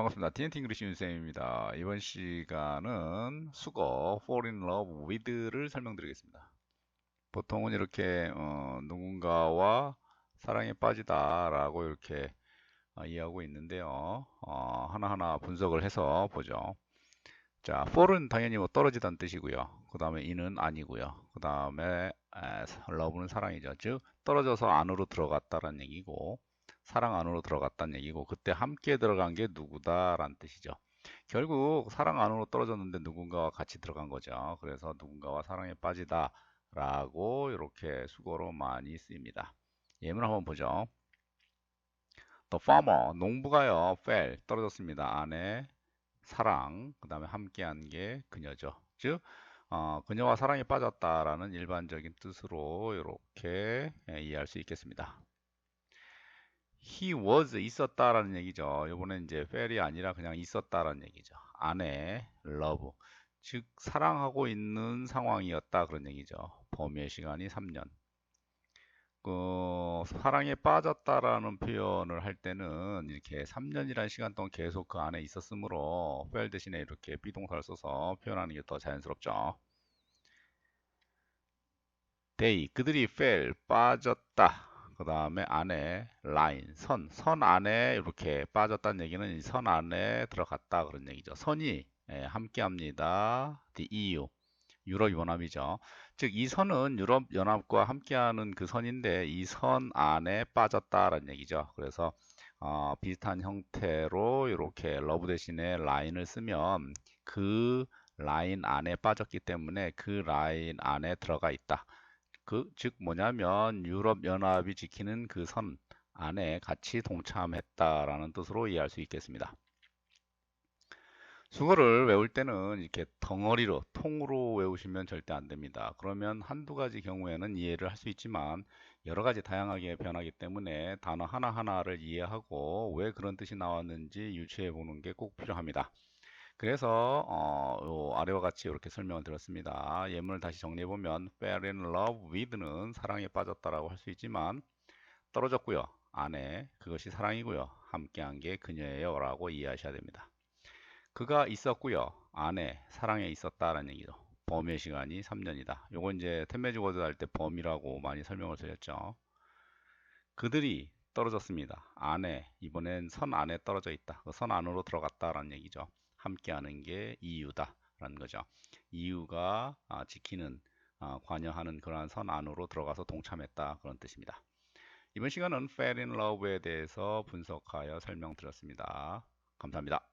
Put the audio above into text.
반갑습니다. TNT 잉글리시 윤쌤입니다. 이번 시간은 수거 fall in love with를 설명드리겠습니다. 보통은 이렇게 어, 누군가와 사랑에 빠지다 라고 이렇게 어, 이해하고 있는데요. 어, 하나하나 분석을 해서 보죠. 자, fall은 당연히 뭐 떨어지다는 뜻이고요. 그 다음에 in은 아니고요. 그 다음에 love는 사랑이죠. 즉 떨어져서 안으로 들어갔다는 얘기고 사랑 안으로 들어갔다는 얘기고 그때 함께 들어간 게 누구다라는 뜻이죠. 결국 사랑 안으로 떨어졌는데 누군가와 같이 들어간 거죠. 그래서 누군가와 사랑에 빠지다 라고 이렇게 수고로 많이 쓰입니다. 예문 한번 보죠. The farmer, 농부가요, fell, 떨어졌습니다. 안에 사랑, 그 다음에 함께한 게 그녀죠. 즉, 어, 그녀와 사랑에 빠졌다라는 일반적인 뜻으로 이렇게 예, 이해할 수 있겠습니다. He was 있었다라는 얘기죠. 이번엔 이제 fell이 아니라 그냥 있었다라는 얘기죠. 안에 love 즉 사랑하고 있는 상황이었다 그런 얘기죠. 범위의 시간이 3년. 그 사랑에 빠졌다라는 표현을 할 때는 이렇게 3년이라는 시간 동안 계속 그 안에 있었으므로 fell 대신에 이렇게 비동사를 써서 표현하는 게 더 자연스럽죠. they 그들이 fell 빠졌다. 그 다음에 안에 라인, 선, 선 안에 이렇게 빠졌다는 얘기는 선 안에 들어갔다 그런 얘기죠. 선이 예, 함께합니다. The EU, 유럽 연합이죠. 즉 이 선은 유럽 연합과 함께하는 그 선인데 이 선 안에 빠졌다라는 얘기죠. 그래서 어, 비슷한 형태로 이렇게 러브 대신에 라인을 쓰면 그 라인 안에 빠졌기 때문에 그 라인 안에 들어가 있다. 그, 즉 뭐냐면 유럽 연합이 지키는 그 선 안에 같이 동참했다라는 뜻으로 이해할 수 있겠습니다. 수거를 외울 때는 이렇게 덩어리로 통으로 외우시면 절대 안 됩니다. 그러면 한두 가지 경우에는 이해를 할 수 있지만 여러 가지 다양하게 변하기 때문에 단어 하나하나를 이해하고 왜 그런 뜻이 나왔는지 유추해 보는 게 꼭 필요합니다. 그래서 어, 아래와 같이 이렇게 설명을 드렸습니다. 예문을 다시 정리해 보면 fell in love with는 사랑에 빠졌다라고 할 수 있지만 떨어졌고요. 안에 그것이 사랑이고요. 함께한 게 그녀예요 라고 이해하셔야 됩니다. 그가 있었고요. 안에 사랑에 있었다라는 얘기죠. 범의 시간이 3년이다. 요건 이제 워드 할 때 범이라고 많이 설명을 드렸죠. 그들이 떨어졌습니다. 안에 이번엔 선 안에 떨어져 있다. 그 선 안으로 들어갔다라는 얘기죠. 함께하는 게 이유다라는 거죠. 이유가 아, 지키는 아, 관여하는 그러한 선 안으로 들어가서 동참했다 그런 뜻입니다. 이번 시간은 Fell in Love에 대해서 분석하여 설명드렸습니다. 감사합니다.